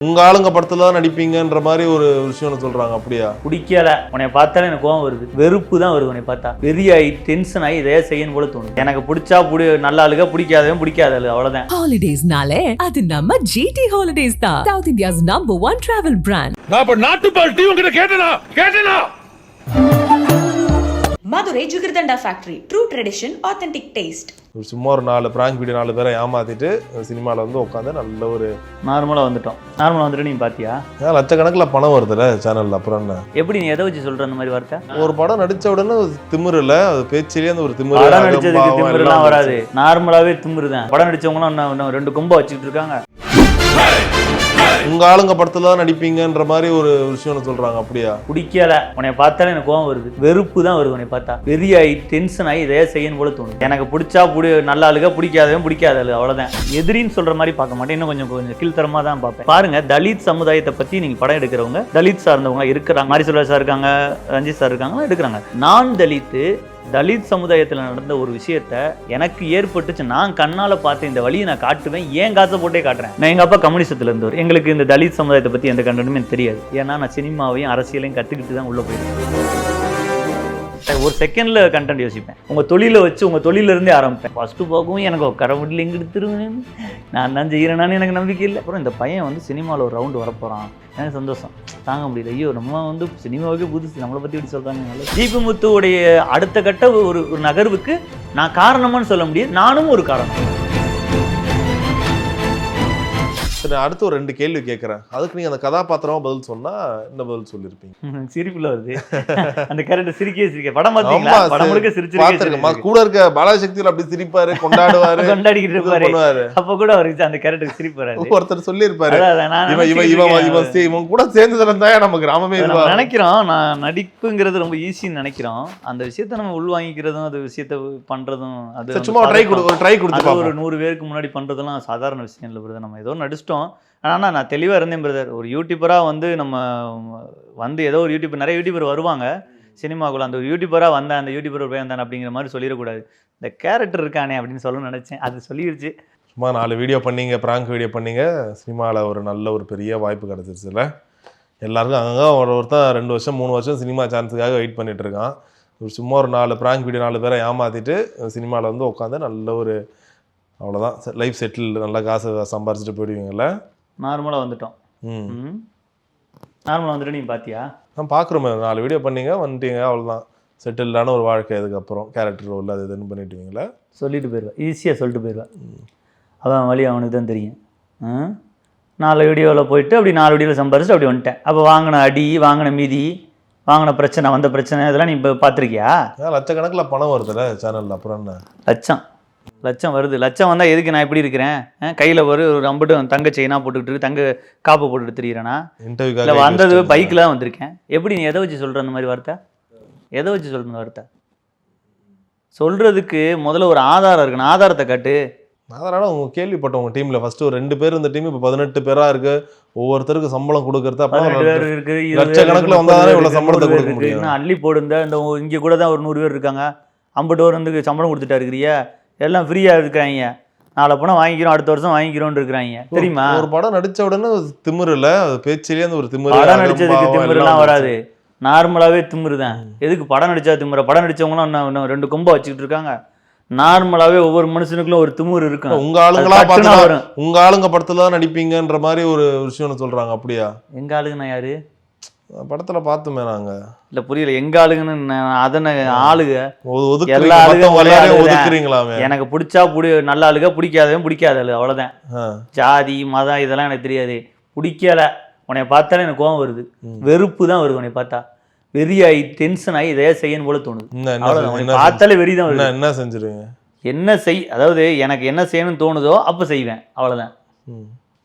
உங்க ஆளுங்க படத்துல தான் நடிப்பீங்கன்ற மாதிரி ஒரு விஷயம் சொல்றாங்க அப்படியா? பிடிக்கல உன்னை பார்த்தாலே எனக்கு கோவம் வருது. வெறுப்பு தான் வருது உன்னை பார்த்தா. வெறியாகி டென்ஷன் ஆகி இதையே செய்யணும் போல தோணுது. எனக்கு பிடிச்சா பிடி நல்ல ஆளுக பிடிக்காதவன் பிடிக்காத ஆளு அவ்வளவுதான். ஹாலிடேஸ்னாலே அது நம்ம ஜிடி ஹாலிடேஸ் தான். South India's number one travel brand நான் இப்ப நாட்டுப்பால் டீ உங்ககிட்ட கேட்டனா? கேட்டனா? Madurai jigarthanda factory true tradition authentic taste ஒரு சும்மா ஒரு நாலு பிராங்க் வீடியோ நாலு பேரை ஏமாத்திட்டு சினிமாவில் வந்து உட்காந்து நல்ல ஒரு நார்மலா வந்துட்டோம். நார்மலா வந்துட்டு நீ பாத்தியா? ஏன் லட்சக்கணக்கில் பணம் வருதுல்ல சேனல்ல அப்புறம் என்ன? எப்படி நீ எதை வச்சு சொல்ற அந்த மாதிரி வார்த்தை? ஒரு படம் நடிச்ச உடனே ஒரு திமிரு இல்ல அது பேச்சிலேயே அந்த ஒரு திமிரு படம் நடிச்சதுக்கு திமிரெல்லாம் வராது. நார்மலாவே திமிரு தான். படம் நடிச்சவங்களும் இன்னும் இன்னும் ரெண்டு கொம்ப வச்சுக்கிட்டு இருக்காங்க. உங்க ஆளுங்க படத்துல தான் நடிப்பீங்கன்ற மாதிரி ஒரு விஷயம் சொல்றாங்க அப்படியா? பிடிக்கல. உன்னை பார்த்தாலே எனக்கு கோவம் வருது. வெறுப்பு தான் வருது உன்னை பார்த்தா. வெறியாகி டென்ஷன் ஆகி இதையே செய்யணும் போல தோணுது. எனக்கு பிடிச்சா பிடி நல்ல ஆளுக பிடிக்காதவன் பிடிக்காத ஆளு அவ்வளவுதான். எதிரின்னு சொல்ற மாதிரி பார்க்க மாட்டேன். இன்னும் கொஞ்சம் கொஞ்சம் கீழ்த்தரமா தான் பார்ப்பேன். பாருங்க தலித் சமுதாயத்தை பத்தி நீங்க படம் எடுக்கிறவங்க தலித் சார்ந்தவங்க இருக்கிறாங்க. மாரி சார் இருக்காங்க ரஞ்சித் சார் இருக்காங்க எடுக்கிறாங்க. நான் தலித்து தலித் சமுதாயத்தில் நடந்த ஒரு விஷயத்த எனக்கு ஏற்பட்டுச்சு. நான் கண்ணால பார்த்து இந்த வழியை நான் காட்டுவேன். ஏன் காசை போட்டே காட்டுறேன்? நான் எங்க அப்பா கம்யூனிஸ்டத்தில் இருந்தவர். எங்களுக்கு இந்த தலித் சமுதாயத்தை பத்தி எந்த கண்டனமே தெரியாது. ஏன்னா நான் சினிமாவையும் அரசியலையும் கற்றுக்கிட்டு தான் உள்ள போயிருக்கேன். ஒரு செகண்டில் கண்டென்ட் யோசிப்பேன். உங்கள் தொழிலை வச்சு உங்கள் தொழில இருந்தே ஆரம்பிப்பேன். ஃபஸ்ட்டு போகவும் எனக்கு கடவுள் எங்க எடுத்துருவேன் நான் தான் செய்கிறேனான்னு எனக்கு நம்பிக்கை இல்லை. அப்புறம் இந்த பையன் வந்து சினிமாவில் ஒரு ரவுண்டு வரப்போகிறான் எனக்கு சந்தோஷம். தாங்க முடியல. ஐயோ நம்ம வந்து சினிமாவுக்கே புதுசு. நம்மளை பற்றி இப்படி சொல்றாங்க ஜிபி முத்துவுடைய அடுத்த கட்ட ஒரு ஒரு நகர்வுக்கு நான் காரணமான்னு சொல்ல முடியாது. நானும் ஒரு காரணம். சரி நான் அடுத்து ஒரு ரெண்டு கேள்வி கேட்கறேன் அதுக்கு நீங்க அந்த கதாபாத்திரமா பதில் சொன்னா என்ன பதில் சொல்லியிருப்பீங்க சிரிப்புல வருது. அந்த கேரக்டர் சிரிக்கவே சிரிக்க. படம் பார்த்தீங்களா படம் முழுக்க சிரிச்சிருக்கேன் கூட இருக்க பாலாசக்தியில் அப்படி சிரிப்பாரு கொண்டாடுவாரு கொண்டாடிக்கிட்டு இருப்பாரு. அப்ப கூட அவருக்கு அந்த கேரக்டர் சிரிப்பு வராது. ஒருத்தர் சொல்லியிருப்பாரு. இவன் இவன் இவன். இவன் இவன் கூட சேர்ந்து இருந்தா நம்ம கிராமமே நினைக்கிறோம். நான் நடிப்புங்கிறது ரொம்ப ஈஸின்னு நினைக்கிறோம். அந்த விஷயத்த நம்ம உள்வாங்கிக்கிறதும் அந்த விஷயத்த பண்றதும் அது சும்மா ட்ரை கொடு ட்ரை கொடுத்து ஒரு நூறு பேருக்கு முன்னாடி பண்றதெல்லாம் சாதாரண விஷயம் இல்லை நம்ம ஏதோ நடிச்சிட்டோம் ஆனால் நான் தெளிவாக இருந்தேன் பிரதர் ஒரு யூடியூபராக வந்து நம்ம வந்து ஏதோ ஒரு யூடியூபர் நிறைய யூடியூபர் வருவாங்க. சினிமாக்குள்ள அந்த ஒரு யூடியூபராக வந்தேன் அந்த யூடியூபர் போய் வந்தேன் அப்படிங்கிற மாதிரி சொல்லிடக்கூடாது. இந்த கேரக்டர் இருக்கானே அப்படின்னு சொல்ல நினச்சேன். அது சொல்லிருச்சு. சும்மா நாலு வீடியோ பண்ணீங்க ப்ராங்க் வீடியோ பண்ணீங்க. சினிமாவில் ஒரு நல்ல ஒரு பெரிய வாய்ப்பு கிடச்சிருச்சுல எல்லாருக்கும் அங்கங்கே ஒரு ஒருத்தன் ரெண்டு வருஷம் மூணு வருஷம் சினிமா சான்ஸுக்காக வெயிட் பண்ணிகிட்டு இருக்கான். ஒரு சும்மா ஒரு நாலு ப்ராங்க் வீடியோ நாலு பேரை ஏமாற்றிட்டு சினிமாவில் வந்து உட்காந்து நல்ல ஒரு அவ்வளோதான் லைஃப் செட்டில் நல்லா காசு சம்பாரிச்சிட்டு போயிடுவீங்கல்ல? நார்மலா வந்துட்டோம். ம். ம். நார்மலா வந்துட்டு நீ பாத்தியா? நான் பார்க்குறோமே நாலு வீடியோ பண்ணீங்க வந்துட்டீங்க அவ்வளோதான் செட்டில்டான ஒரு வாழ்க்கை அதுக்கப்புறம். கேரக்டர் ரோல் அது இதுன்னு பண்ணிட்டுவீங்களா சொல்லிட்டு போயிடுவேன் ஈஸியாக சொல்லிட்டு போயிடுவேன் அவன் வழி அவனுக்கு தான் தெரியும்? நாலு வீடியோவில் போயிட்டு அப்படி நாலு வீடியோவில் சம்பாரிச்சு அப்படி வந்துட்டேன். அப்போ வாங்கின அடி வாங்கின மீதி வாங்கின பிரச்சனை வந்த பிரச்சனை இதெல்லாம் நீ இப்போ பார்த்துருக்கியா லட்சக்கணக்கில் பணம் வருதுல்ல சேனலில் அப்புறம் என்ன? லட்சம். லட்சம் வருது. லட்சம் வந்தால் எதுக்கு நான் இப்படி இருக்கிறேன்? கையில் ஒரு ஒரு தங்க செயினாக போட்டுக்கிட்டு தங்க காப்பு போட்டுட்டு திரியிறேனா? இல்லை வந்தது பைக்கில் தான் வந்திருக்கேன். எப்படி நீ எதை வச்சு சொல்கிற அந்த மாதிரி வார்த்தை? எதை வச்சு சொல்கிற வார்த்தை? சொல்கிறதுக்கு முதல்ல ஒரு ஆதாரம் இருக்கணும் ஆதாரத்தை காட்டு. அதனால உங்க கேள்விப்பட்டோம் உங்க டீம்ல ஃபர்ஸ்ட் ஒரு ரெண்டு பேர் இந்த டீம் இப்போ பதினெட்டு பேரா இருக்கு. ஒவ்வொருத்தருக்கு சம்பளம் கொடுக்கறது இருக்கு லட்சக்கணக்குல இவ்வளவு இருக்கு, சம்பளத்தை கொடுக்க. முடியும். அள்ளி போடுந்த இந்த இங்கே கூட தான் ஒரு நூறு பேர் இருக்காங்க. ஐம்பது பேர் வந்து சம்பளம் கொடுத்துட்டா இருக்கிறியா. எல்லாம் ஃப்ரீயாக இருக்கிறாங்க. நாளை பணம் வாங்கிக்கிறோம் அடுத்த வருஷம் வாங்கிக்கிறோம்னு இருக்கிறாங்க. தெரியுமா? ஒரு படம் நடிச்ச உடனே ஒரு திமிரு இல்ல? அது பேச்சிலேயே அந்த ஒரு திமிரு படம் பாவம் திமிரெல்லாம் எல்லாம் வராது. நார்மலாவே திமிரு தான். எதுக்கு படம் நடிச்சா திமிர? படம் நடிச்சவங்களும் இன்னும் இன்னும் ரெண்டு கொம்பை வச்சுக்கிட்டு இருக்காங்க. நார்மலாவே ஒவ்வொரு மனுஷனுக்குள்ள ஒரு திமிரு இருக்கும். உங்க ஆளுங்களா பார்த்து. உங்க ஆளுங்க படத்துல தான் நடிப்பீங்கன்ற மாதிரி ஒரு விஷயம் சொல்றாங்க அப்படியா? எங்க ஆளுங்கண்ணா யாரு? படத்துல பார்த்துமே நாங்க. இல்ல புரியல. எங்க ஆளுங்கன்னு அதனை ஆளுக? எல்லா. ஒதுக்குறீங்களாமே? எனக்கு பிடிச்சா பிடி நல்ல ஆளுக பிடிக்காதவன் பிடிக்காத ஆளு அவ்வளவுதான். ஆ. ஜாதி மதம் இதெல்லாம் எனக்கு தெரியாது. பிடிக்கல. உன்னை பார்த்தாலே எனக்கு கோவம் வருது. வெறுப்பு தான் வருது உன்னை பார்த்தா. வெறியாகி டென்ஷன் ஆகி இதையே செய்யணும் போல தோணுது. பார்த்தாலே வெறி தான் வருது. என்ன செஞ்சிருவீங்க? என்ன செய் அதாவது எனக்கு என்ன செய்யணும்னு தோணுதோ அப்ப செய்வேன். அவ்வளவுதான்.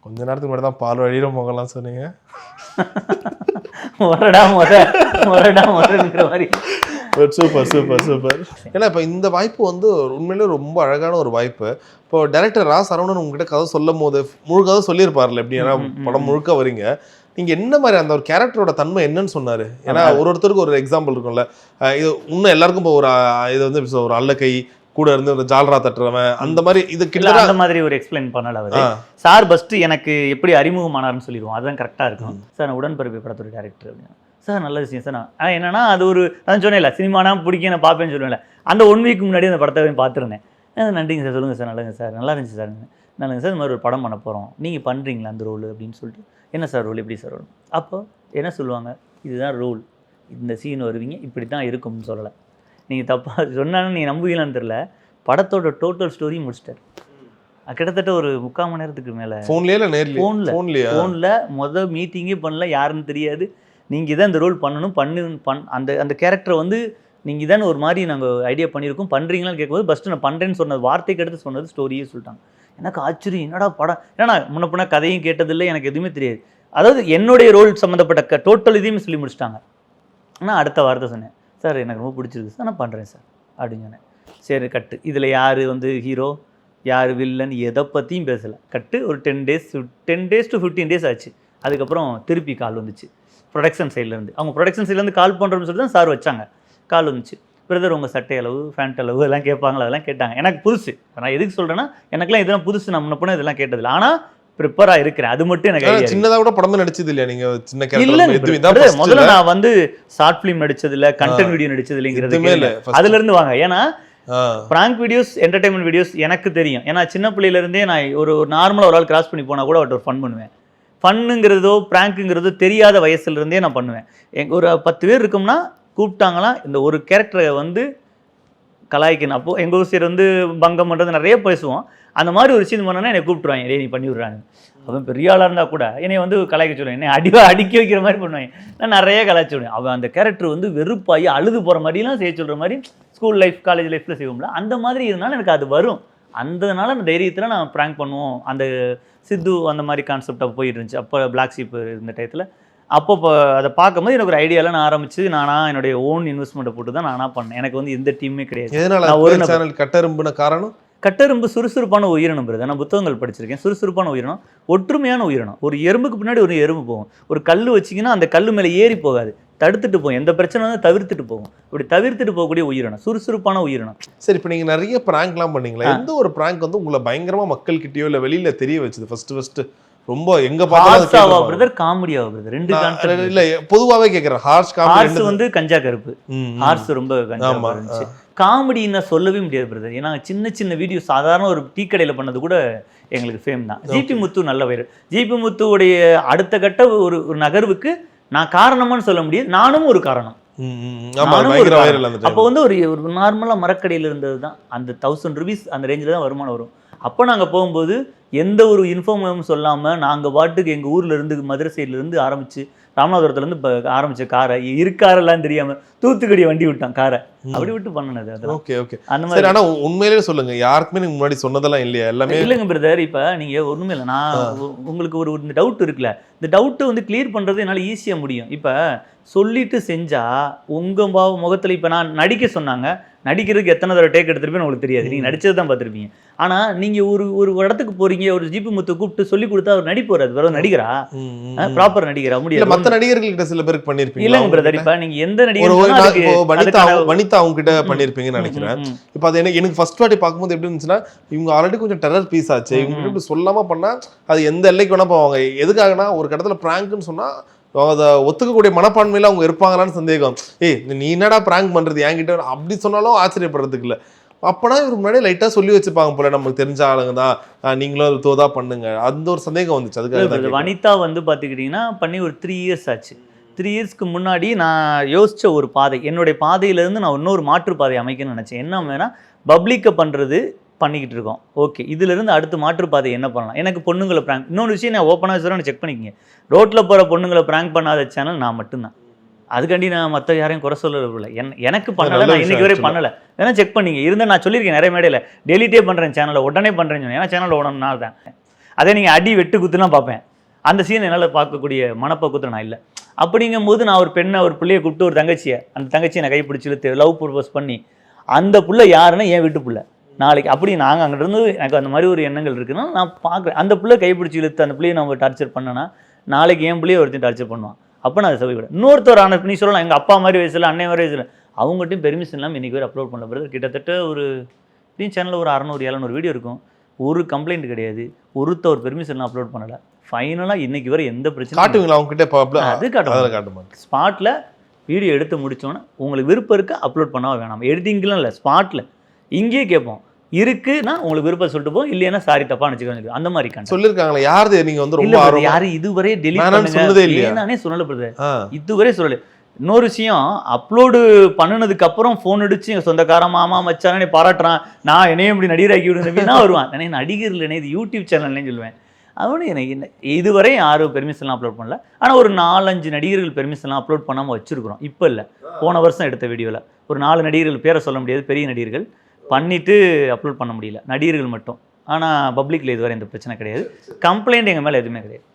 கொஞ்ச நேரத்துக்கு முன்னாடி தான் பால் வழியில போகலாம் சொன்னீங்க. முரடா முத முரடா முதங்கிற மாதிரி. சூப்பர் சூப்பர் சூப்பர் ஏன்னா இப்போ இந்த வாய்ப்பு வந்து உண்மையிலே ரொம்ப அழகான ஒரு வாய்ப்பு. இப்போ டைரக்டர் ரா சரவணன் உங்ககிட்ட கதை சொல்லும் போது முழு கதை சொல்லியிருப்பார்ல எப்படி? ஏன்னா படம் முழுக்க வரீங்க. நீங்க என்ன மாதிரி அந்த ஒரு கேரக்டரோட தன்மை என்னன்னு சொன்னாரு? ஏன்னா ஒரு ஒருத்தருக்கு ஒரு எக்ஸாம்பிள் இருக்கும்ல. இது இன்னும் எல்லாருக்கும் இப்போ ஒரு இது வந்து ஒரு அல்லக்கை கூட இருந்து இந்த ஜால்ரா தட்டுறவன் அந்த மாதிரி இது கிட்ட அந்த மாதிரி ஒரு எக்ஸ்பிளைன் பண்ணல அவரு. சார் ஃபர்ஸ்ட் எனக்கு எப்படி அறிமுகமானார்னு சொல்லிடுவோம். அதுதான் கரெக்டாக இருக்கும். சார் நான் உடன்பிறப்பு படத்தோட டேரக்டர் அப்படின்னு. சார் நல்ல விஷயம். சார் நான் ஆனா என்னன்னா அது ஒரு நான் சொன்னேன்ல சினிமானா பிடிக்கும் நான் பார்ப்பேன்னு சொல்லுவேன்ல. அந்த ஒன் வீக் முன்னாடி அந்த படத்தை பார்த்துருந்தேன். "ஆ, நன்றிங்க சார் சொல்லுங்கள் சார் நல்லங்க சார் நல்லா இருந்துச்சு சார் நல்லங்க சார் இந்த மாதிரி ஒரு படம் பண்ண போகிறோம் நீங்கள் பண்ணுறீங்களா அந்த ரோல் அப்படின்னு சொல்லிட்டு. என்ன சார் ரோல் எப்படி சார் ரோல் அப்போ என்ன சொல்லுவாங்க? இதுதான் ரோல் இந்த சீன் வருவீங்க. இப்படி தான் இருக்கும்னு சொல்லலை. நீங்கள் தப்பாக சொன்னாலும் நீங்கள் நம்புவீங்களான்னு தெரில படத்தோட டோட்டல் ஸ்டோரி முடிச்சிட்டார். கிட்டத்தட்ட ஒரு முக்கால் மணி நேரத்துக்கு மேலே. போன்லயே இல்ல நேர்லயே? ஃபோனில் மொதல் மீட்டிங்கே பண்ணல யாருன்னு தெரியாது. நீங்கள் இதான் இந்த ரோல் பண்ணணும் பண்ணு பண் அந்த அந்த கேரக்டரை வந்து நீங்கள் இதான் ஒரு மாதிரி நாங்கள் ஐடியா பண்ணியிருக்கோம் பண்ணுறீங்களான்னு கேட்கும்போது ஃபஸ்ட்டு நான் பண்ணுறேன்னு சொன்னது வார்த்தைக்கு எடுத்து சொன்னது ஸ்டோரியே சொல்லிட்டாங்க. எனக்கு ஆச்சரியம் என்னடா படம்? ஏன்னா முன்ன பின்ன கதையும் கேட்டதில்லை எனக்கு எதுவுமே தெரியாது. அதாவது என்னுடைய ரோல் சம்மந்தப்பட்ட டோட்டல் இதையுமே சொல்லி முடிச்சிட்டாங்க. ஆனால் அடுத்த வார்த்தை சொன்னேன். சார் எனக்கு ரொம்ப பிடிச்சிருக்கு சார். நான் பண்ணுறேன் சார் அப்படின்னு சொன்னேன். சரி கட்டு. இதில் யார் வந்து ஹீரோ யார் வில்லன் எதை பற்றியும் பேசலை. கட்டு ஒரு ten days ten days to fifteen days ஆச்சு. அதுக்கப்புறம் திருப்பி கால் வந்துச்சு. ப்ரொடக்ஷன் சைட்லேருந்து அவங்க ப்ரொடக்ஷன் சைட்லேருந்து கால் பண்ணுறோம்னு சொல்லி தான் சார் வச்சாங்க. கால் வந்துச்சு. பிரதர் உங்கள் சட்டை அளவு ஃபேண்ட் அளவு எல்லாம் கேட்பாங்களா? அதெல்லாம் கேட்டாங்க. எனக்கு புதுசு. நான் எதுக்கு சொல்கிறேன்னா எனக்குலாம் இதெல்லாம் புதுசு. நான் முன்ன இதெல்லாம் கேட்டதில்லை. ஆனால் ப்ரிப்பராக இருக்கிறேன் அது மட்டும் எனக்கு ஆனா idea இருக்கு. சின்னதா கூட படமே நடிச்சது இல்லையா நீங்க சின்ன first முதல்ல இல்ல. நான் வந்து ஷார்ட் ஃபிலிம் நடிச்சது இல்ல கண்டென்ட் வீடியோ நடிச்சது இல்லைங்கிறது எதுவுமே இல்ல கேளுங்க. first. அதுல இருந்து வாங்க ஏன்னா. பிராங்க் வீடியோஸ் என்டர்டைன்மெண்ட் வீடியோஸ் எனக்கு தெரியும் ஏன்னா சின்ன பிள்ளையில இருந்தே நான் ஒரு ஒரு நார்மலா ஒரு ஆள் கிராஸ் பண்ணி போனா கூட அவர்கிட்ட ஒரு ஃபன் பண்ணுவேன் ஃபன்னுங்கிறதோ ப்ராங்க்குங்கிறதோ தெரியாத வயசுல இருந்தே நான் பண்ணுவேன் எங்க ஒரு பத்து பேர் இருக்கோம்னா கூப்பிட்டாங்களா இந்த ஒரு கேரக்டரை வந்து கலாய்க்கணும் அப்போ எங்க ஊர் சைடு வந்து பங்கம் பண்றது நிறைய பேசுவோம் அந்த மாதிரி ஒரு விஷயம் பண்ணோன்னா என்னை கூப்பிட்டுருவாங்க. டேய் நீ பண்ணி விடுறாங்க அவன் பெரிய ஆளாக இருந்தால் கூட என்னை வந்து கலாய்க்க சொல்லுவேன் என்னை அடி அடிக்க வைக்கிற மாதிரி பண்ணுவாங்க. நான் நிறைய கலாய்ச்சி விடுவேன். அவன் அந்த கேரக்டர் வந்து வெறுப்பாகி அழுது போகிற மாதிரிலாம் செய்ய சொல்கிற மாதிரி ஸ்கூல் லைஃப் காலேஜ் லைஃப்பில் செய்வோம்ல அந்த மாதிரி இருந்தாலும் எனக்கு அது வரும். அந்தனால அந்த தைரியத்தில் நான் ப்ராங்க் பண்ணுவோம். அந்த சித்து அந்த மாதிரி கான்செப்டாக போயிட்டு இருந்துச்சு. அப்போ பிளாக் ஷீப் இருந்த டயத்தில் அப்போ இப்போ அதை பார்க்கும்போது எனக்கு ஒரு ஐடியாலாம் நான் ஆரம்பிச்சு நானா என்னுடைய ஓன் இன்வெஸ்ட்மெண்ட்டை போட்டு தான் நானா பண்ணேன். எனக்கு வந்து எந்த டீமுமே கிடையாது. ஒரு சேனல் கட்டெரும்புன காரணம்? கட்டெரும்பு சுறுசுறுப்பான உயிரினம் பிரதர். நான் புத்தகங்கள் படிச்சிருக்கேன். சுறுசுறுப்பான உயிரினம். ஒற்றுமையான உயிரினம். ஒரு எறும்புக்கு பின்னாடி ஒரு எறும்பு போகும். ஒரு கல் வச்சிங்கன்னா அந்த கல் மேலே ஏறி போகாது. தடுத்துட்டு போகும். எந்த பிரச்சனை வந்து தவிர்த்துட்டு போகும். இப்படி தவிர்த்துட்டு போகக்கூடிய உயிரினம். சுறுசுறுப்பான உயிரினம். சரி இப்போ நீங்க நிறைய பிராங்க்லாம் பண்ணீங்களா? எந்த ஒரு பிராங்க் வந்து உங்களை பயங்கரமா மக்கள் கிட்டயோ இல்ல வெளியில தெரிய வச்சது? ஃபர்ஸ்ட் ஃபர்ஸ்ட் ரொம்ப எங்க பார்த்தாலும் பிரதர் காமெடியாவா பிரதர்? ரெண்டு கான்செப்ட் இல்ல பொதுவாவே கேக்குறேன். ஹார்ஸ் காமெடி வந்து கஞ்சா கருப்பு. ஹார்ஸ் ரொம்ப கஞ்சா இருந்துச்சு. காமெடின்னு சொல்லவே முடியாது பிரதர் ஏன்னா சின்ன சின்ன வீடியோ சாதாரண ஒரு டீ கடையில் பண்ணது கூட எங்களுக்கு ஃபேம் தான். ஜிபி முத்து நல்ல வயிறு. ஜிபி முத்துவுடைய அடுத்த கட்ட ஒரு ஒரு நகர்வுக்கு நான் காரணமான்னு சொல்ல முடியாது. நானும் ஒரு காரணம். வைரல் அப்போ வந்து ஒரு ஒரு நார்மலாக மரக்கடையில் இருந்தது தான். அந்த தௌசண்ட் ருபீஸ் அந்த ரேஞ்சில் தான் வருமானம் வரும். அப்போ நாங்கள் போகும்போது எந்த ஒரு இன்ஃபார்மும் சொல்லாமல் நாங்கள் பாட்டுக்கு எங்கள் ஊர்ல இருந்து மதுரை side-ல இருந்து ஆரம்பிச்சு ராமநாதபுரத்துலேருந்து இப்போ ஆரம்பிச்ச காரை இருக்காரெல்லாம் தெரியாமல் தூத்துக்குடி வண்டி விட்டான் காரை. அப்படி விட்டு பண்ணினது அதெல்லாம். Okay okay. அந்த மாதிரி. ஆனா உ- உண்மையிலேயே சொல்லுங்க யாருக்குமே நீங்க முன்னாடி சொன்னதெல்லாம் இல்லையா? எல்லாமே இல்லைங்க பிரதர் இப்போ நீங்கள் ஒன்றுமே இல்லை. நான் உங்களுக்கு ஒரு இந்த டவுட் இருக்குல்ல இந்த டவுட்டை வந்து கிளியர் பண்ணுறது என்னால் ஈஸியாக முடியும். இப்போ சொல்லிட்டு செஞ்சா உங்கள் பா முகத்தில் இப்போ நான் நடிக்க சொன்னாங்க. நடிக்கிறதுக்கு எத்தனை தடவை டேக் எடுத்திருப்பேன்னு உங்களுக்கு தெரியாது. நீங்கள் நடிச்சது தான் பார்த்துருப்பீங்க. ஆனால் நீங்கள் ஒரு ஒரு இடத்துக்கு போறீங்க ஒரு ஜிபி முத்து கூப்பிட்டு சொல்லி கொடுத்தா அவர் நடிப்பு வராது. வெறும் நடிகரா. ப்ராப்பர் நடிகரா? முடியாது. மத்த நடிகர்கள் கிட்ட சில பேருக்கு பண்ணிருப்பீங்க இல்லைங்க பிரதர் இப்போ நீங்கள் எந்த நடிகர் வனிதா அவங்க- கிட்ட ம், நினைக்கிறேன். இப்போ அது எனக்கு எனக்கு ஃபர்ஸ்ட் வாட்டி பார்க்கும்போது எப்படி இருந்துச்சுன்னா இவங்க ஆல்ரெடி கொஞ்சம் டெரர் பீஸ் ஆச்சு. இவங்க இப்படி சொல்லாம பண்ணா அது எந்த எல்லைக்கு வேணா போவாங்க. எதுக்காகனா ஒரு கடத்துல பிராங்க்னு சொன்னா அதை ஒத்துக்கக்கூடிய மனப்பான்மையில அவங்க இருப்பாங்களான்னு சந்தேகம். ஏய் நீ என்னடா பிராங்க் பண்றது? என்கிட்ட அப்படி சொன்னாலும் ஆச்சரியப்படுறதுக்கு இல்ல. அப்பனா இவர் முன்னாடி லைட்டா சொல்லி வச்சுப்பாங்க போல. நமக்கு தெரிஞ்ச ஆளுங்க தான். நீங்களும் அது தோதா பண்ணுங்க. அந்த ஒரு சந்தேகம் வந்துச்சு. அதுக்காக. வனிதா வந்து பார்த்துக்கிட்டிங்கன்னா பண்ணி ஒரு த்ரீ இயர்ஸ் ஆச்சு. த்ரீ இயர்ஸ்க்கு முன்னாடி நான் யோசிச்ச ஒரு பாதை என்னுடைய பாதையிலேருந்து நான் இன்னொரு மாற்று பாதை அமைக்கணும்னு நினச்சேன். என்ன வேணா பப்ளிக்கை பண்ணுறது பண்ணிக்கிட்டு இருக்கோம் ஓகே இதிலிருந்து அடுத்து மாற்று பாதை என்ன பண்ணலாம்? எனக்கு பொண்ணுங்களை ப்ராங்க் இன்னொரு விஷயம் நான் ஓப்பனாக சொல்கிறேன் செக் பண்ணிக்கங்க. ரோட்டில் போகிற பொண்ணுங்களை ப்ராங்க் பண்ணாத சேனல் நான் மட்டும்தான். அதுக்காண்டி நான் மற்ற யாரையும் குறை சொல்லல என் எனக்கு பண்ணலை நான் இன்னைக்கு வரை. பண்ணலை. வேணா செக் பண்ணிங்க இருந்தால் நான் சொல்லியிருக்கேன் நிறைய மேடையில் டெலிட்டே பண்ணுறேன் சேனலை உடனே பண்ணுறேன்னு சொன்னேன். ஏன்னா சேனலில் உடனே தான். அதே நீங்கள் அடி வெட்டு குத்துலாம் பார்ப்பேன். அந்த சீன் என்னால் பார்க்கக்கூடிய மனப்பக்குவத்தில் நான் இல்லை. அப்படிங்கும்போது நான் ஒரு பெண்ணை ஒரு பிள்ளையை கூப்பிட்டு ஒரு தங்கச்சியை அந்த தங்கச்சியை நான் கைப்பிடிச்சி லவ் ப்ரொபோஸ் பண்ணி அந்த புள்ள யாருன்னா என் வீட்டு புள்ள. நாளைக்கு அப்படி நாங்கள் அங்கிட்ட இருந்து எனக்கு அந்த மாதிரி ஒரு எண்ணங்கள் இருக்குன்னா நான் பார்க்குறேன். அந்த பிள்ளை கைப்பிடிச்சி இழுத்து அந்த பிள்ளையை நம்ம டார்ச்சர் பண்ணனா நாளைக்கு என் பிள்ளையை ஒருத்தையும் டார்ச்சர் பண்ணுவான். அப்போ நான் அதை விட இன்னொருத்தர் ஆன நீ சொல்லலாம் எங்கள் அப்பா மாதிரி வயசில் அண்ணன் மாதிரி வயசில் அவங்ககிட்டயும் பெர்மிஷன் இல்லாமல் இன்னைக்கு வரை அப்லோட் பண்ண பிறகு கிட்டத்தட்ட ஒரு இப்படியும் சேனலில் ஒரு அறநூறு எழுநூறு வீடியோ இருக்கும். ஒரு கம்ப்ளைண்ட் கிடையாது. ஒருத்த ஒரு பெர்மிஷன்லாம் அப்லோட் பண்ணல. ஃபைனலாக இன்னைக்கு வரை எந்த பிரச்சனையும் காட்டுவீங்களா அவங்க கிட்ட பப்ல அது காட்ட அதில் மாட்டேன். காட்ட மாட்டேன் ஸ்பாட்டில் வீடியோ எடுத்து முடிச்சோன்னே உங்களுக்கு விருப்பம் இருக்கு அப்லோட் பண்ணவா வேணாம். எடிட்டிங்லாம் இல்லை ஸ்பாட்டில் இங்கேயே கேட்போம். இருக்குன்னா உங்களுக்கு விருப்பம் சொல்லிட்டு போம் இல்லைன்னா சாரி தப்பா நினச்சிக்கணும் அந்த மாதிரி கண்டென்ட் சொல்லிருக்காங்களா யாரு நீங்க வந்து ரொம்ப ஆர்வமா யாரும் இதுவரை வேணாம்னு சொன்னதே இல்லையா? நானே சொல்லல பிரதர் ஆ, இதுவரை சொல்லல. இன்னொரு விஷயம் அப்லோடு பண்ணினதுக்கு அப்புறம் ஃபோன் அடிச்சு எங்க சொந்தக்காரன் மாமா மச்சான் என்னை பாராட்டுறான். நான் என்னையும் இப்படி நடிகராக்கி விடுனா வருவான். நான் நடிகர் இல்லைனே இது யூடியூப் சேனல்னே சொல்லுவேன். அவனு எனக்கு என்ன இதுவரை யாரும் பெர்மிஷன்லாம் அப்லோட் பண்ணல. ஆனால் ஒரு நாலஞ்சு நடிகர்கள் பெர்மிஷன்லாம் அப்லோட் பண்ணாமல் வச்சிருக்கிறோம். இப்போ இல்லை. போன வருஷம் எடுத்த வீடியோவில் ஒரு நாலு நடிகர்கள் பேரை சொல்ல முடியாது பெரிய நடிகர்கள். பண்ணிட்டு அப்லோட் பண்ண முடியல. நடிகர்கள் மட்டும். ஆனால் பப்ளிக்கில் இதுவரை எந்த பிரச்சனை கிடையாது. கம்ப்ளைண்ட் எங்கள் மேலே எதுவுமே கிடையாது.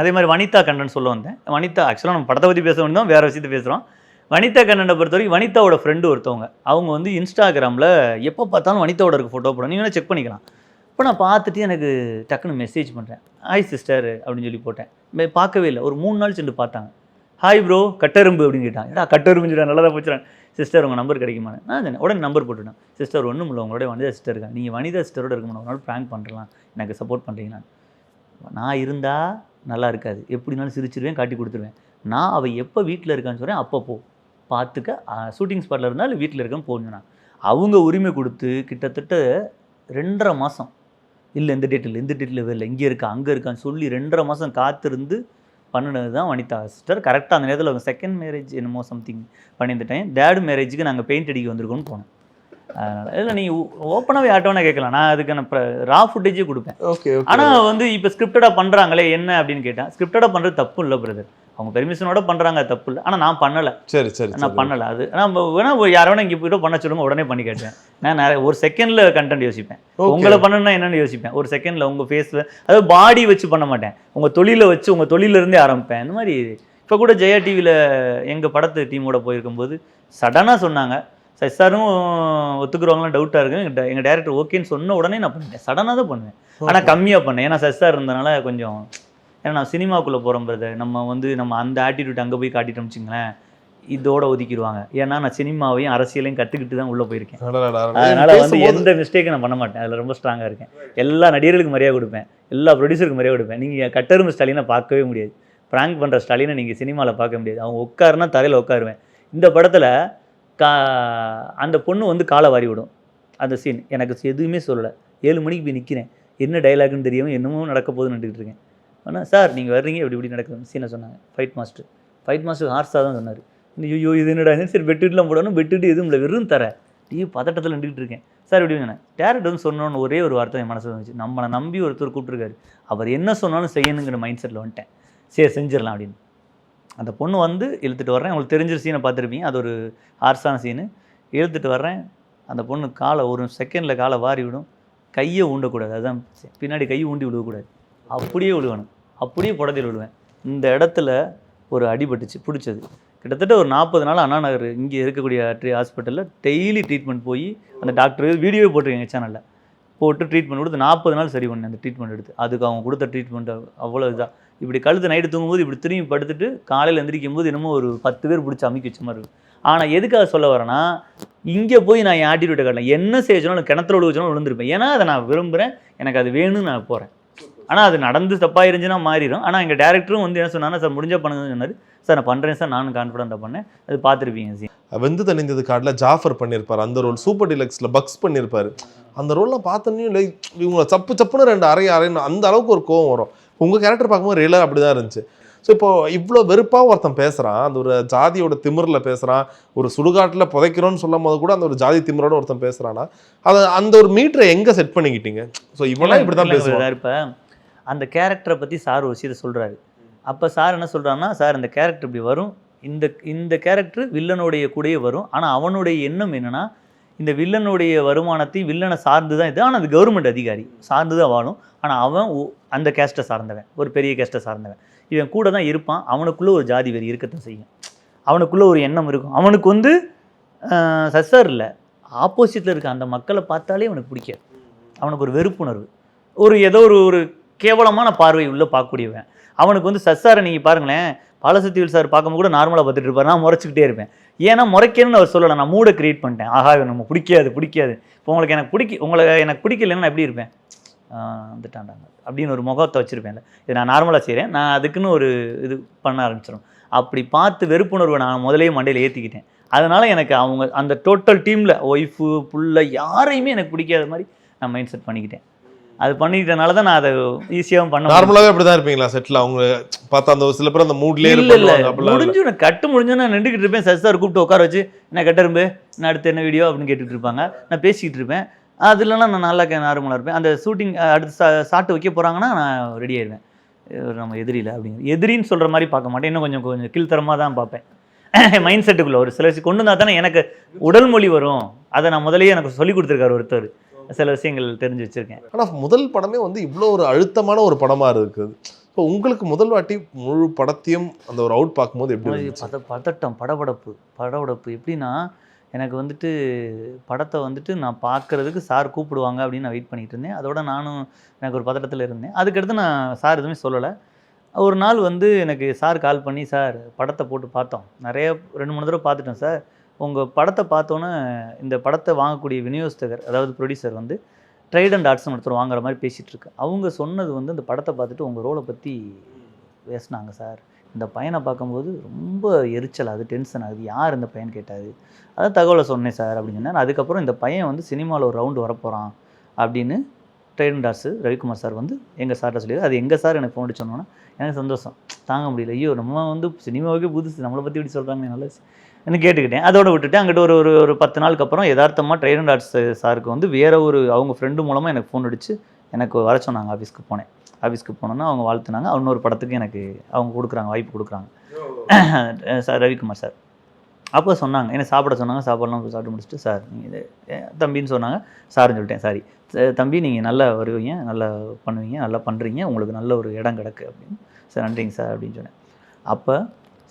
அதே மாதிரி வனிதா கண்டன் சொல்ல வந்தேன். வனிதா ஆக்சுவலாக நம்ம படத்தை பற்றி பேச வேண்டியதும் வேறு விஷயத்தை பேசுகிறோம் வனிதா கண்ணனை பொறுத்த வரைக்கும் வனிதாவோட ஃப்ரெண்டு ஒருத்தவங்க. அவங்க வந்து இன்ஸ்டாகிராமில் எப்போ பார்த்தாலும் வனிதாவோட இருக்க ஃபோட்டோ போடும் நீங்கள் செக் பண்ணிக்கலாம். இப்போ நான் பார்த்துட்டு எனக்கு டக்குன்னு மெசேஜ் பண்ணுறேன் ஹாய் சிஸ்டர் அப்படின்னு சொல்லி போட்டேன். பார்க்கவே இல்லை. ஒரு மூணு நாள் சென்று பார்த்தாங்க. ஹாய் ப்ரோ கட்டெரும்பு அப்படின்னு கேட்டான். ஏடா கட்டெரும்புன்னு சொல்லி நல்லா தான் போச்சுறேன் சிஸ்டர் உங்கள் நம்பர் கிடைக்குமா நான் உடனே நம்பர் போட்டுட்டேன். சிஸ்டர் ஒன்றும் இல்லை. உங்களோட வனிதா சிஸ்டர் இருக்கா? நீங்கள் வனிதா சிஸ்டரோட இருக்கணும். ஒரு நாள் ப்ராங்க் பண்ணலாம் எனக்கு சப்போர்ட் பண்ணுறீங்களா நான். இருந்தால் நல்லா இருக்காது. எப்படினாலும் சிரிச்சிருவேன் காட்டி கொடுத்துருவேன். நான் அவள் எப்போ வீட்டில் இருக்கான்னு சொல்கிறேன் அப்போ போ. பார்த்துக்க ஷூட்டிங் ஸ்பாட்டில் இருந்தாலும் வீட்டில் இருக்கேன்னு போகணும் அவங்க உரிமை கொடுத்து கிட்டத்தட்ட ரெண்டரை மாதம் இல்லை இந்த டேட்டில் இந்த டேட்டில் இல்லை. இங்கே இருக்கா அங்கே இருக்கான்னு சொல்லி ரெண்டரை மாதம் காத்திருந்து பண்ணினது தான் வனிதா சிஸ்டர் கரெக்டாக அந்த நேரத்தில் அவங்க செகண்ட் மேரேஜ் என்னமோ சம்திங் பண்ணியிருந்துட்டேன் டேடு மேரேஜுக்கு நாங்கள் பெயிண்ட் அடிக்க வந்திருக்கோம்னு போனோம். அதனால் இல்லை நீ ஓப்பனாகவே யார்ட்டோன்னா கேட்கலாம். நான் அதுக்கான ரா ஃபுட்டேஜே கொடுப்பேன். ஓகே ஓகே ஆனா வந்து இப்போ ஸ்கிரிப்டடாக பண்றாங்களே என்ன அப்படின்னு கேட்டேன் ஸ்கிரிப்டடாக பண்றது தப்பு இல்லை பிரதர் அவங்க பெர்மிஷனோட பண்றாங்க தப்பு இல்லை. ஆனா நான் பண்ணல. சரி சரி நான் சரி. பண்ணல. அது நம்ம வேணா யாரை வேணா இங்கே போய்ட்டு பண்ண சொல்லுங்க உடனே பண்ணி கேட்டேன் நான் நிறைய ஒரு செகண்ட்ல கண்டென்ட் யோசிப்பேன். உங்களை பண்ணணும்னா என்னன்னு யோசிப்பேன். ஒரு செகண்ட்ல உங்க ஃபேஸ்ல அதாவது பாடி வச்சு பண்ண மாட்டேன். உங்க தொழிலை வச்சு உங்க தொழில இருந்தே ஆரம்பிப்பேன். இந்த மாதிரி இப்போ கூட ஜெயா டிவியில் எங்க படத்து டீமோட போயிருக்கும்போது சடனா சொன்னாங்க. சாரும் ஒத்துக்குறவங்களாம் டவுட்டாக இருக்கு. எங்க ட- எங்க டேரக்டர் ஓகேன்னு சொன்ன உடனே நான் பண்ணிட்டேன். சடனாக தான் பண்ணுவேன். ஆனா கம்மியா பண்ணேன். ஏன்னா சஸ்ஸாக இருந்தனால கொஞ்சம் ஏன்னா நான் சினிமாக்குள்ளே போகிறோம் பிரதர் நம்ம வந்து நம்ம அந்த ஆட்டிடியூட் அங்கே போய் காட்டிட்டோம் வச்சுங்களேன் இதோட ஒதுக்கிடுவாங்க. ஏன்னா நான் சினிமாவையும் அரசியலையும் கற்றுக்கிட்டு தான் உள்ளே போயிருக்கேன். அதனால வந்து எந்த மிஸ்டேக்கும் நான் பண்ண மாட்டேன். அதில் ரொம்ப ஸ்ட்ராங்காக இருக்கேன். எல்லா நடிகர்களுக்கும் மரியாதை கொடுப்பேன். எல்லா ப்ரொடியூசருக்கும் மரியாதை கொடுப்பேன். நீங்கள் கட்டெரும்பு ஸ்டாலினை பார்க்கவே முடியாது. ப்ராங்க் பண்ணுற ஸ்டாலினை நீங்கள் சினிமாவில் பார்க்க முடியாது. அவங்க உட்காருனா தரையில் உட்காருவேன். இந்த படத்தில் கா அந்த பொண்ணு வந்து காலை வாரி விடும். அந்த சீன் எனக்கு எதுவுமே சொல்லலை. ஏழு மணிக்கு போய் நிற்கிறேன் என்ன டைலாக்னு தெரியாமல் என்னமோ நடக்க போகுதுன்னு நின்றுட்டு இருக்கேன். ஆனால் சார் நீங்கள் வர்றீங்க இப்படி இப்படி நடக்குது. சீனை சொன்னாங்க. ஃபைட் மாஸ்டர் ஃபைட் மாஸ்டர் ஹார்ஸாக தான் சொன்னார். ஐயோ இது என்னடா சரி பெட்டுலாம் போடணும் பெட்டுட்டு எதுவும் இல்லை வெறும் தர. டீ பதட்டத்தில் நின்றுட்டு இருக்கேன். சார் இப்படி சொன்னேன் டேரக்ட் வந்து சொன்னோன்னு ஒரே ஒரு வார்த்தை என் மனசில் வந்துச்சு. நம்மளை நம்பி ஒருத்தர் கூப்பிட்டுருக்காரு. அவர் என்ன சொன்னாலும் செய்யணுங்கிற மைண்ட் செட்டில் வந்துட்டேன். சரி செஞ்சிடலாம் அப்படின்னு. அந்த பொண்ணு வந்து இழுத்துட்டு வர்றேன். உங்களுக்கு தெரிஞ்ச சீனை பார்த்துருப்பீங்க. அது ஒரு ஹார்ஸான சீனு இழுத்துட்டு வர்றேன். அந்த பொண்ணு காலை ஒரு செகண்டில் காலை வாரி விடும். கையை ஊண்டக்கூடாது. அதுதான் பின்னாடி கையை ஊண்டி விடக்கூடாது. அப்படியே விழுவணும் அப்படியே புடத்தில் விழுவேன். இந்த இடத்துல ஒரு அடிபட்டுச்சு பிடிச்சது. கிட்டத்தட்ட ஒரு நாற்பது நாள் அண்ணா நகர் இங்கே இருக்கக்கூடிய ட்ரீ ஹாஸ்பிட்டலில் டெய்லி ட்ரீட்மெண்ட் போய் அந்த டாக்டர் வீடியோவே போட்டிருக்கேன் சேனலில். போட்டு ட்ரீட்மெண்ட் கொடுத்து நாற்பது நாள் சரி பண்ணேன் அந்த ட்ரீட்மெண்ட் எடுத்து. அதுக்கு அவங்க கொடுத்த ட்ரீட்மெண்ட் அவ்வளோ இதாக இப்படி கழுத்து நைட்டு தூங்கும்போது இப்படி திரும்பி படுத்துட்டு காலையில் எந்திரிக்கும் போது என்னமோ ஒரு பத்து பேர் பிடிச்சி அமுக்கி வச்ச மாதிரி இருக்கும். ஆனால் எதுக்காக சொல்ல வரேன்னா இங்கே போய் நான் என் ஆட்டிடியூட்டை காட்டலாம் என்ன செய்யணும் கிணத்துல விழுவச்சாலும் விழுந்திருப்பேன். ஏன்னா அதை நான் விரும்புகிறேன் எனக்கு அது வேணும்னு நான் போகிறேன் ஆனால் அது நடந்து தப்பாக இருந்துச்சுன்னா மாறிடும் ஆனால் எங்கள் டேரக்டரும் வந்து என்ன சொன்னாங்கன்னா சார் முடிஞ்சா பண்ணுங்கன்னு சொன்னார். சார் நான் பண்ணுறேன் சார். நானும் கான்ஃபிடண்ட்டாக பண்ணேன். அது பார்த்துருப்பீங்க சி வெந்து தணிந்தது கார்டில் ஜாஃபர் பண்ணியிருப்பார். அந்த ரோல் சூப்பர் டிலக்ஸில் பக்ஸ் பண்ணியிருப்பாரு. அந்த ரோல்லாம் பார்த்தோன்னே இல்லை. இவங்க சப்பு சப்புன்னு ரெண்டு அரை அரைன்னு அந்த அளவுக்கு ஒரு கோவம் வரும். உங்கள் கேரக்டர் பார்க்கும்போது ரியலாக அப்படி தான் இருந்துச்சு. ஸோ இப்போ இவ்வளோ வெறுப்பாக ஒருத்தன் பேசுகிறான் அந்த ஒரு ஜாதியோட திமிரில் பேசுகிறான் ஒரு சுடுகாட்டில் புதைக்கிறோன்னு சொல்லும் போது கூட அந்த ஒரு ஜாதி திமிரோட ஒருத்தன் பேசுகிறான்னா அதை அந்த ஒரு மீட்டரை எங்கே செட் பண்ணிக்கிட்டீங்க? ஸோ இவெல்லாம் இப்படி தான் பேசுவான் இப்போ அந்த கேரக்டரை பற்றி சார் ஒரு விஷயத்தை சொல்கிறாரு அப்போ சார் என்ன சொல்கிறான்னா சார் இந்த கேரக்டர் இப்படி வரும். இந்த இந்த கேரக்டர் வில்லனுடைய கூடயே வரும். ஆனால் அவனுடைய எண்ணம் என்னென்னா இந்த வில்லனுடைய வருமானத்தை வில்லனை சார்ந்து தான் இது. ஆனால் அது கவர்மெண்ட் அதிகாரி. சார்ந்து தான் வாழும். ஆனால் அவன் அந்த கேஸ்ட்டை சார்ந்தவன். ஒரு பெரிய கேஸ்ட்டை சார்ந்தவன். இவன் கூட தான் இருப்பான். அவனுக்குள்ளே ஒரு ஜாதி வெறி இருக்கத்தான் செய்யும். அவனுக்குள்ளே ஒரு எண்ணம் இருக்கும். அவனுக்கு வந்து சசர் இல்லை. ஆப்போசிட்டில் இருக்க அந்த மக்களை பார்த்தாலே அவனுக்கு பிடிக்காது. அவனுக்கு ஒரு வெறுப்புணர்வு. ஒரு ஏதோ ஒரு ஒரு கேவலமான பார்வை உள்ளே பார்க்கக்கூடியவன். அவனுக்கு வந்து சஸ்ஸாரை நீங்கள் பாருங்களேன் பாலசத்தியில் சார் பார்க்கும்போது கூட நார்மலாக பார்த்துட்டு இருப்பார். நான் முறைச்சிக்கிட்டே இருப்பேன். ஏன்னா முறைக்கணும்னு அவர் சொல்லலை. நான் மூடை கிரியேட் பண்ணிட்டேன். ஆஹா நம்ம பிடிக்காது பிடிக்காது. இப்போ உங்களுக்கு எனக்கு பிடிக்க உங்களை எனக்கு பிடிக்கலன்னா நான் எப்படி இருப்பேன்? வந்துட்டாண்டாங்க அப்படின்னு ஒரு முகத்தை வச்சுருப்பேன்ல. இது நான் நார்மலாக செய்கிறேன் நான் அதுக்குன்னு ஒரு இது பண்ண ஆரம்பிச்சிடும் அப்படி பார்த்து வெறுப்புணர்வை நான் முதலே மண்டையில் ஏற்றிக்கிட்டேன் அதனால் எனக்கு அவங்க அந்த டோட்டல் டீமில் ஒய்ஃபு புள்ள யாரையுமே எனக்கு பிடிக்காத மாதிரி நான் மைண்ட் செட் பண்ணிக்கிட்டேன். அது பண்ணிக்கிட்டனால தான் நான் அதை ஈஸியாகவும் பண்ண முடியும். நார்மலாவே அப்படிதான் இருப்பீங்களா? செட்டில் அவங்க பார்த்தா அந்த சில பேர் அந்த மூட்லயே இல்ல இல்ல. முடிஞ்சு நான் கட்டு முடிஞ்சு நான் நின்றுக்கிட்டு இருப்பேன். சசி சார் கூப்பிட்டு உட்கார வச்சு என்ன கட்டரும்பு நான் அடுத்து என்ன வீடியோ அப்படின்னு கேட்டுட்டு இருப்பாங்க. நான் பேசிக்கிட்டு இருப்பேன். அது இல்லைன்னா நான் நல்லா நார்மலாக இருப்பேன். அந்த ஷூட்டிங் அடுத்து சா- சாட்டு வைக்க போகிறாங்கன்னா நான் ரெடி ஆயிடுவேன். நம்ம எதிரியில் அப்படிங்கிற எதிரின்னு சொல்கிற மாதிரி பார்க்க மாட்டேன். இன்னும் கொஞ்சம் கொஞ்சம் கீழ்த்தரமாக தான் பார்ப்பேன். மைண்ட் செட்டுக்குள்ளே ஒரு சில கொண்டு வந்தால் தானே எனக்கு உடல் மொழி வரும். அதை நான் முதல்லயே எனக்கு சொல்லி கொடுத்துருக்காரு ஒருத்தர். சில விஷயங்கள் தெரிஞ்சு வச்சுருக்கேன். ஆனா முதல் படமே வந்து இவ்வளோ ஒரு அழுத்தமான ஒரு படமா இருக்குது. இப்போ உங்களுக்கு முதல் வாட்டி முழு படத்தையும் அந்த ஒரு அவுட் பார்க்கும்போது எப்படி பத பதட்டம் படபடப்பு படபடப்பு. எப்படின்னா எனக்கு வந்துட்டு படத்தை வந்துட்டு நான் பார்க்கறதுக்கு சார் கூப்பிடுவாங்க அப்படின்னு நான் வெயிட் பண்ணிட்டு இருந்தேன். அதோட நானும் எனக்கு ஒரு பதட்டத்தில் இருந்தேன். அதுக்கடுத்து நான் சார் எதுவுமே சொல்லலை. ஒரு நாள் வந்து எனக்கு சார் கால் பண்ணி சார் படத்தை போட்டு பார்த்தோம். நிறைய ரெண்டு மூணு தடவை பார்த்துட்டோம் சார். உங்கள் படத்தை பார்த்தோன்னே இந்த படத்தை வாங்கக்கூடிய விநியோகஸ்தகர் அதாவது ப்ரொடியூசர் வந்து ட்ரைட் அண்ட் ஆர்ட்ஸ் ஒருத்தர் வாங்குற மாதிரி பேசிகிட்டு இருக்கு. அவங்க சொன்னது வந்து இந்த படத்தை பார்த்துட்டு உங்கள் ரோலை பற்றி பேசினாங்க சார் இந்த பையனை பார்க்கும்போது ரொம்ப எரிச்சல் ஆகுது டென்ஷன் ஆகுது யார் இந்த பையன் கேட்டார். அதான் தகவலை சொன்னேன் சார் அப்படின்னு சொன்னேன். அதுக்கப்புறம் இந்த பையன் வந்து சினிமாவில் ஒரு ரவுண்டு வரப்போகிறான் அப்படின்னு ட்ரெயின் டாஸ் ரவிக்குமார் சார் வந்து எங்கள் சார்கிட்ட சொல்லி அது எங்கள் சார் எனக்கு ஃபோன் அடிச்சு சொன்னோன்னா எனக்கு சந்தோஷம். தாங்க முடியல. ஐயோ நம்ம வந்து சினிமாவுக்கே புதுசு. நம்மளை பற்றி இப்படி சொல்கிறாங்க நல்ல கேட்டுக்கிட்டேன். அதோட விட்டுட்டு அங்கிட்ட ஒரு ஒரு ஒரு பத்து நாளுக்கு அப்புறம் யதார்த்தமாக ட்ரெயின் அண்ட் ஆர்ட்ஸ் சாருக்கு வந்து வேற ஒரு அவங்க ஃப்ரெண்டு மூலமாக எனக்கு ஃபோன் அடிச்சு எனக்கு வர சொன்னாங்க ஆஃபீஸ்க்கு போனேன். ஆஃபீஸ்க்கு போனோன்னா அவங்க வாழ்த்துனாங்க. இன்னொரு படத்துக்கு எனக்கு அவங்க கொடுக்குறாங்க வாய்ப்பு கொடுக்குறாங்க. Sir Ravikumar sir. அப்போ சொன்னாங்க என்ன சாப்பிட சொன்னாங்க சாப்பாடுலாம் சாப்பிட்டு முடிச்சுட்டு சார் நீங்கள் தம்பின்னு சொன்னாங்க சார்னு சொல்லிட்டேன் சாரி தம்பி நீங்கள் நல்லா வருவீங்க நல்லா பண்ணுவீங்க நல்லா பண்ணுறீங்க உங்களுக்கு நல்ல ஒரு இடம் கிடக்கு அப்படின்னு. சார் நன்றிங்க சார் அப்படின்னு சொன்னேன். அப்போ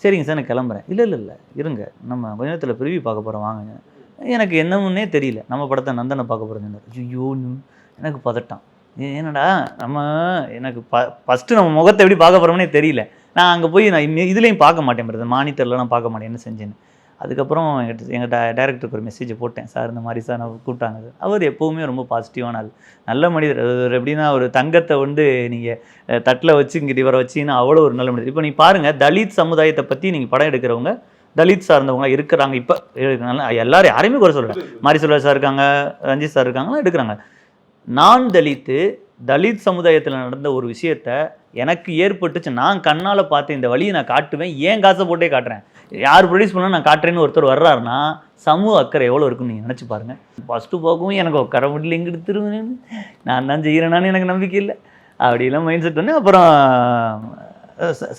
சரிங்க சார் நான் கிளம்புறேன். இல்லை இல்லை இல்லை. இருங்க. நம்ம கொஞ்ச நேரத்தில் பிரிவி பார்க்க போகிறோம் வாங்க. எனக்கு என்னமுன்னே தெரியல. நம்ம படத்தை நந்தனை பார்க்க போகிறேன் ஐயோ எனக்கு பதட்டம். என்னடா? நம்ம எனக்கு ப ஃபஸ்ட்டு நம்ம முகத்தை எப்படி பார்க்க போகிறோம்னே தெரியல. நான் அங்கே போய் நான் இதுலேயும் பார்க்க மாட்டேன் பிரதர் மானிட்டரில் நான் பார்க்க மாட்டேன். என்ன செஞ்சேன்னு. அதுக்கப்புறம் எங்கிட்ட எங்கள் ட டேரக்டருக்கு ஒரு மெசேஜ் போட்டேன். சார் இந்த மாதிரி சார் நான் கூப்பிட்டாங்க. அவர் எப்போவுமே ரொம்ப பாசிட்டிவான ஆள். நல்ல மனிதர். அவர் எப்படின்னா ஒரு தங்கத்தை வந்து நீங்கள் தட்டில் வச்சு இங்கிட்டு இவரை வச்சிங்கன்னா அவ்வளோ ஒரு நல்ல மனிதர். இப்போ நீங்கள் பாருங்கள் தலித் சமுதாயத்தை பற்றி நீங்கள் படம் எடுக்கிறவங்க தலித் சார்ந்தவங்க இருக்கிறாங்க. இப்போ எல்லாரும் யாரையுமே குறை சொல்கிறேன் மாரி சொல்வார் சார் இருக்காங்க ரஞ்சித் சார் இருக்காங்களாம் எடுக்கிறாங்க. நான் தலித்து தலித் சமுதாயத்தில் நடந்த ஒரு விஷயத்த எனக்கு ஏற்பட்டுச்சு. நான் கண்ணால் பார்த்து இந்த வழியை நான் காட்டுவேன். ஏன் காசை போட்டே காட்டுறேன்? யார் ப்ரொடியூஸ் பண்ணால் நான் காட்டுறேன்னு ஒருத்தர் வர்றாருன்னா சமூக அக்கறை எவ்வளோ இருக்குன்னு நீங்கள் நினச்சி பாருங்கள் ஃபஸ்ட்டு போகவும் எனக்கு உட்கார முடியல எங்கிட்டு திரும்பினேன்னு நான் தான் செய்கிறேனான்னு எனக்கு நம்பிக்கை இல்லை. அப்படிலாம் மைண்ட் செட் பண்ணி அப்புறம்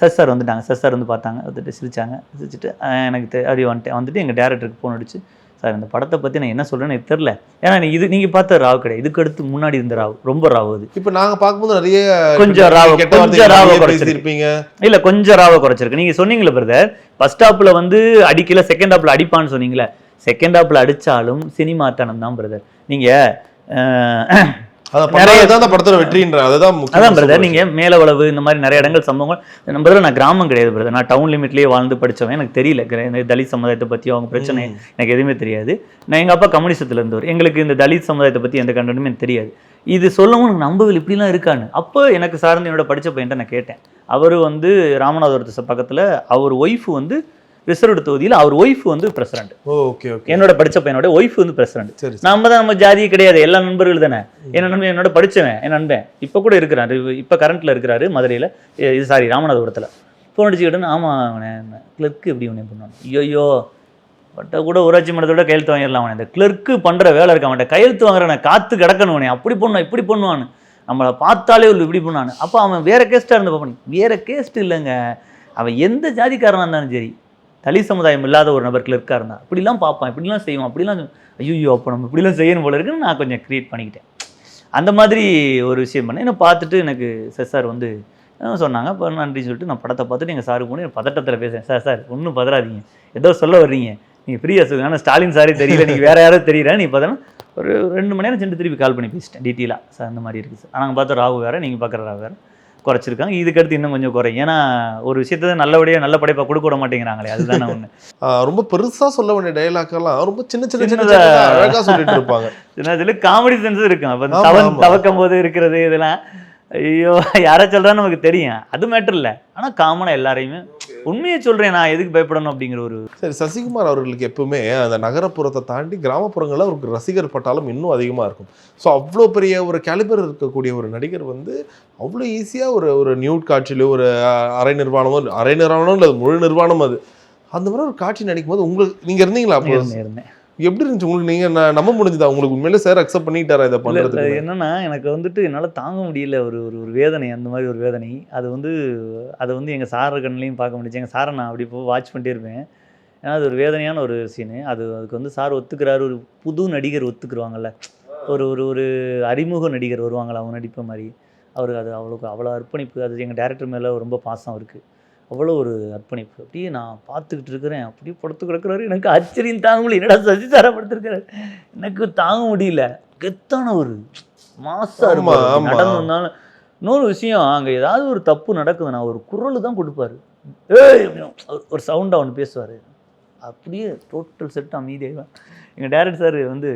சஸ் சார் வந்துட்டாங்க. சஸ் சார் வந்து பார்த்தாங்க. வந்துட்டு சிரிச்சாங்க. சிரிச்சிட்டு எனக்கு அப்படி வந்துட்டேன். வந்துட்டு எங்கள் டேரக்டருக்கு ஃபோன் அடிச்சு சார் இந்த படத்தை பற்றி நான் என்ன சொல்கிறேன்னு எனக்கு தெரில ஏன்னா இது நீங்கள் பார்த்த ராவ் கிடையாது இதுக்கு அடுத்து முன்னாடி இருந்த ராவ் ரொம்ப ராவ் அது. இப்போ நாங்க பார்க்கும்போது நிறைய கொஞ்சம் ராவ கொஞ்சம் ராவ பேசியிருப்பீங்க. இல்ல கொஞ்சம் ராவ குறைச்சிருக்கு. நீங்க சொன்னீங்களே பிரதர் ஃபர்ஸ்ட் ஹாப்ல வந்து அடிக்கல செகண்ட் ஹாப்ல அடிப்பான்னு சொன்னீங்களே செகண்ட் ஹாப்ல அடிச்சாலும் சினிமா தனம் தான் பிரதர் நீங்க அஹ், அதை நிறைய- அந்த படத்தோட வெற்றின்ற அதுதான் அதான் பிரதர் நீங்க மேலவளவு இந்த மாதிரி நிறைய இடங்கள் சம்பவங்கள் நம்ம நான் கிராமம் கிடையாது பிரதர் நான் டவுன் லிமிட்லயே வாழ்ந்து படிச்சவன் எனக்கு தெரியல. கிர- இந்த தலித் சமுதாயத்தை பத்தி அவங்க பிரச்சனை எனக்கு எதுவுமே தெரியாது. நான் எங்க அப்பா கம்யூனிஸ்டத்துல இருந்தவர். எங்களுக்கு இந்த தலித் சமுதாயத்தை பத்தி எந்த கண்டனுமே தெரியாது. இது சொல்லவும் எனக்கு நம்பவில் இப்படிலாம் இருக்கான்னு. அப்போ எனக்கு சார்ந்து என்னோட படிச்ச பையன்ட்ட நான் கேட்டேன். அவர் வந்து ராமநாதபுரத்து பக்கத்துல அவர் ஒய்ஃப் வந்து ரிசர்வ்டு தொகுதியில் அவர் ஒய்ஃப் வந்து பிரசிடண்ட் ஓகே ஓகே. என்னோட படிச்ச பையனோட ஒய்ஃப் வந்து பிரசிடண்ட் சரி. நம்ம தான் நம்ம ஜாதியே கிடையாது எல்லா நண்பர்கள் தானே. என் நண்பன் என்னோட படிச்சவன் என் நண்பன். இப்போ கூட இருக்கிறாரு இப்போ கரண்ட்ல இருக்கிறாரு மதுரையில் இது சாரி ராமநாதபுரத்தில். ஃபோன் அடிச்சுக்கிட்டு ஆமா அவனே கிளர்க்கு எப்படி உனே பண்ணுவான் ஐயோ பட்ட கூட ஊராட்சி மன்றத்தோட கையெழுத்து வாங்கிடலாம் அவனை. இந்த கிளர்க்கு பண்ற வேலை இருக்க அவன்கிட்ட கையெழுத்து வாங்குறவனை காத்து கிடக்கணும் அவனே. அப்படி பண்ணுவான் இப்படி பண்ணுவான்னு. நம்மளை பார்த்தாலே ஒரு இப்படி பண்ணான்னு அப்போ அவன் வேற கேஸ்ட்டாக இருந்த பாப்பா வேற கேஸ்ட் இல்லைங்க. அவன் எந்த ஜாதிக்காரனாக இருந்தாலும் சரி தலி சமுதாயம் இல்லாத ஒரு நபர் கிளர்க்காக இப்படிலாம் பார்ப்பான் இப்படிலாம் செய்வான் அப்படிலாம் ஐயோ அப்போ நம்ம இப்படிலாம் செய்யணும் போல இருக்குன்னு நான் கொஞ்சம் க்ரியேட் பண்ணிக்கிட்டேன். அந்த மாதிரி ஒரு விஷயம் பண்ணேன். என்ன பார்த்துட்டு எனக்கு சார் சார் வந்து சொன்னாங்க. இப்போ நன்றி சொல்லிட்டு நான் படத்தை பார்த்துட்டு எங்கள் சாருக்கு போனேன். பதட்டத்தில் பேசுகிறேன் சார் சார் ஒன்றும் பதறாதீங்க. ஏதோ சொல்ல வர்றீங்க. நீங்கள் ஃப்ரீயாக சொல்லுங்க. ஆனால் ஸ்டாலின் சாரே தெரியல. நீங்கள் வேறு யாரோ தெரியல. நீ பார்த்தோன்னா ஒரு ரெண்டு மணி நேரம் சென்று திருப்பி கால் பண்ணி பேசிட்டேன். டீட்டெயிலாக சார் அந்த மாதிரி இருக்குது சார் நாங்கள் பார்த்தோம் ராகு வேறு நீங்கள் பார்க்குற ராகு வேறு. குறைச்சிருக்காங்க. இதுக்கடுத்து இன்னும் கொஞ்சம் குறையும் ஏன்னா ஒரு விஷயத்த நல்லபடியாக நல்ல படைப்பாக கொடுக்க விட மாட்டேங்கிறாங்களே அதுதானே ஒன்று ரொம்ப பெருசா சொல்ல வேண்டிய டைலாக் எல்லாம் ரொம்ப சின்ன சின்ன சின்ன சின்னதா. சின்னதா அழகா சொல்லிட்டு இருப்பாங்க. சின்ன காமெடி சென்ஸ் இருக்கும் அப்போ ஆமா. தவக்கும் போது இருக்கிறது இதெல்லாம். ஐயோ யாரை சொல்கிறான்னு நமக்கு தெரியும். அது மேட்டர் இல்லை. ஆனால் காமனாக எல்லாரையுமே உண்மையை சொல்கிறேன் நான் எதுக்கு பயப்படணும் அப்படிங்கிற ஒரு சரி சசிகுமார் அவர்களுக்கு எப்பவுமே அந்த நகரப்புறத்தை தாண்டி கிராமப்புறங்களில் அவருக்கு ரசிகர் பட்டாலும் இன்னும் அதிகமாக இருக்கும். ஸோ அவ்வளோ பெரிய ஒரு கேலிபர் இருக்கக்கூடிய ஒரு நடிகர் வந்து அவ்வளோ ஈஸியாக ஒரு ஒரு நியூட் காட்சியிலோ ஒரு அரை நிர்வாணமோ அரை நிர்வாணம் இல்லை முழு நிர்வாணம் அது. அந்த மாதிரி ஒரு காட்சி நடிக்கும் போது உங்களுக்கு நீங்கள் இருந்தீங்களா அப்போ? இருந்தேன். எப்படி இருந்துச்சு? உங்களுக்கு நீங்கள் நம்ப முடிஞ்சுதா? உங்களுக்கு உண்மையிலே சார் அக்செப்ட் பண்ணிட்டாரா இதை பண்ணுறதுக்கு என்னன்னா எனக்கு வந்துட்டு என்னால் தாங்க முடியல. ஒரு ஒரு ஒரு வேதனை அந்த மாதிரி ஒரு வேதனை. அது வந்து அதை வந்து எங்கள் சார் கண்ணிலையும் பார்க்க முடிஞ்சு எங்கள் சாரை நான் அப்படி போய் வாட்ச் பண்ணிட்டே இருப்பேன். ஏன்னா அது ஒரு வேதனையான ஒரு சீனு அது அதுக்கு வந்து சார் ஒத்துக்கிறாரு. ஒரு புது நடிகர் ஒத்துக்குருவாங்கல்ல. ஒரு ஒரு ஒரு அறிமுக நடிகர் வருவாங்கள்ல அவங்க நடிப்ப மாதிரி. அவருக்கு அது அவ்வளோ அவ்வளோ அர்ப்பணிப்பு. அது எங்கள் டேரக்டர் மேலே ரொம்ப பாசம் இருக்குது அவ்வளோ ஒரு அர்ப்பணிப்பு. அப்படியே நான் பார்த்துக்கிட்டு இருக்கிறேன். அப்படியே படுத்து கிடக்குறாரு. எனக்கு ஆச்சரியம் தாங்க முடியல என்னடா சசி சாரா படுத்துருக்காரு எனக்கு தாங்க முடியல. கெத்தான ஒரு மாசா ஆமா, இருப்பாரு அப்படி ஆமா. நடந்து வந்தாலும் இன்னொரு விஷயம் அங்கே ஏதாவது ஒரு தப்பு நடக்குதுன்னா ஒரு குரல் தான் கொடுப்பாரு. ஏய் ஒரு சவுண்டாக ஒன்று பேசுவார். அப்படியே டோட்டல் செட் அமைதியாக எங்கள் டேரக்டர் சார் வந்து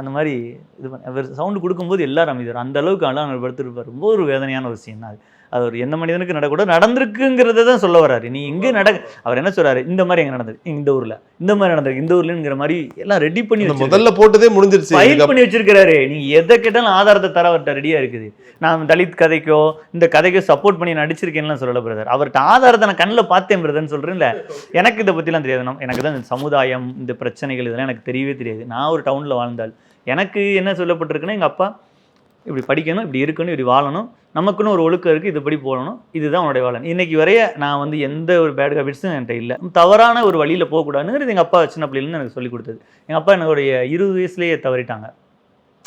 அந்த மாதிரி இது பண்ண அவர் சவுண்டு கொடுக்கும்போது எல்லாரும் அமைதியார். அந்த அளவுக்கு அழகாக படுத்துருப்பார். ரொம்ப ஒரு வேதனையான ஒரு சீன் அது. அது ஒரு எந்த மனிதனுக்கு நடக்கூடாது நடந்திருக்குங்கிறத தான் சொல்ல வராரு நீ எங்கே நட அவர் என்ன சொல்றாரு? இந்த மாதிரி எங்கே நடந்திருக்கு இந்த ஊரில். இந்த மாதிரி நடந்திருக்கு. இந்த ஊர்லங்கிற மாதிரி எல்லாம் ரெடி பண்ணி. முதல்ல போட்டதே முடிஞ்சிருச்சு. ஃபைல் பண்ணி வச்சிருக்கிறாரு. நீ எதை கேட்டாலும் ஆதாரத்தை தர அவர்கிட்ட ரெடியா இருக்குது. நான் தலித் கதைக்கோ இந்த கதைக்கோ சப்போர்ட் பண்ணி நடிச்சிருக்கேன்லாம் சொல்லல பிரதர் அவர்கிட்ட ஆதாரத்தை நான் கண்ணில் பார்த்தேன் பிரதர்னு சொல்றேன்ல. எனக்கு இதை பத்திலாம் தெரியாது. எனக்கு தான் இந்த சமுதாயம் இந்த பிரச்சனைகள் இதெல்லாம் எனக்கு தெரியவே தெரியாது. நான் ஒரு டவுன்ல வாழ்ந்தால் எனக்கு என்ன சொல்லப்பட்டிருக்குன்னா எங்கள் அப்பா இப்படி படிக்கணும் இப்படி இருக்கணும் இப்படி வாழணும். நமக்குன்னு ஒரு ஒழுக்கம் இருக்குது இதுபடி போகணும். இதுதான் உன்னுடைய வாழன். இன்றைக்கி வரைய நான் வந்து எந்த ஒரு பேட் ஹேபிட்ஸும் என்கிட்ட இல்லை. தவறான ஒரு வழியில் போகக்கூடாதுங்கிறது எங்கள் அப்பா சின்ன பிள்ளைலேருந்து எனக்கு சொல்லி கொடுத்தது. எங்கள் அப்பா என்னுடைய இருபது வயசுலேயே தவறிட்டாங்க.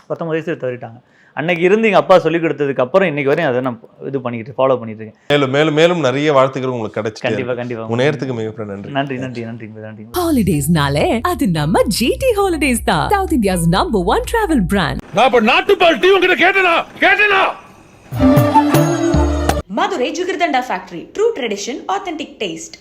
பத்தொம்பது வயசுல தவறிட்டாங்க. அன்னைக்கு இருந்து எங்கள் அப்பா சொல்லி கொடுத்ததுக்கு அப்புறம் இன்னைக்கு வரையும் அதை நான் இது பண்ணிக்கிட்டு ஃபாலோ பண்ணிட்டு இருக்கேன் மேலும் மேலும் மேலும் நிறைய வாழ்த்துக்கள் உங்களுக்கு கிடைச்சிட்டு கண்டிப்பாக கண்டிப்பாக உங்க நேரத்துக்கு மிகப்பெரிய நன்றி. நன்றி நன்றி நன்றி நன்றி Holidays nale, அது நம்ம GT Holidays தான். South India's number one travel brand. நான் இப்ப நாட்டுப்பால் டீ உங்ககிட்ட கேட்டனா கேட்டனா Madurai Jugardanda Factory. True tradition, authentic taste.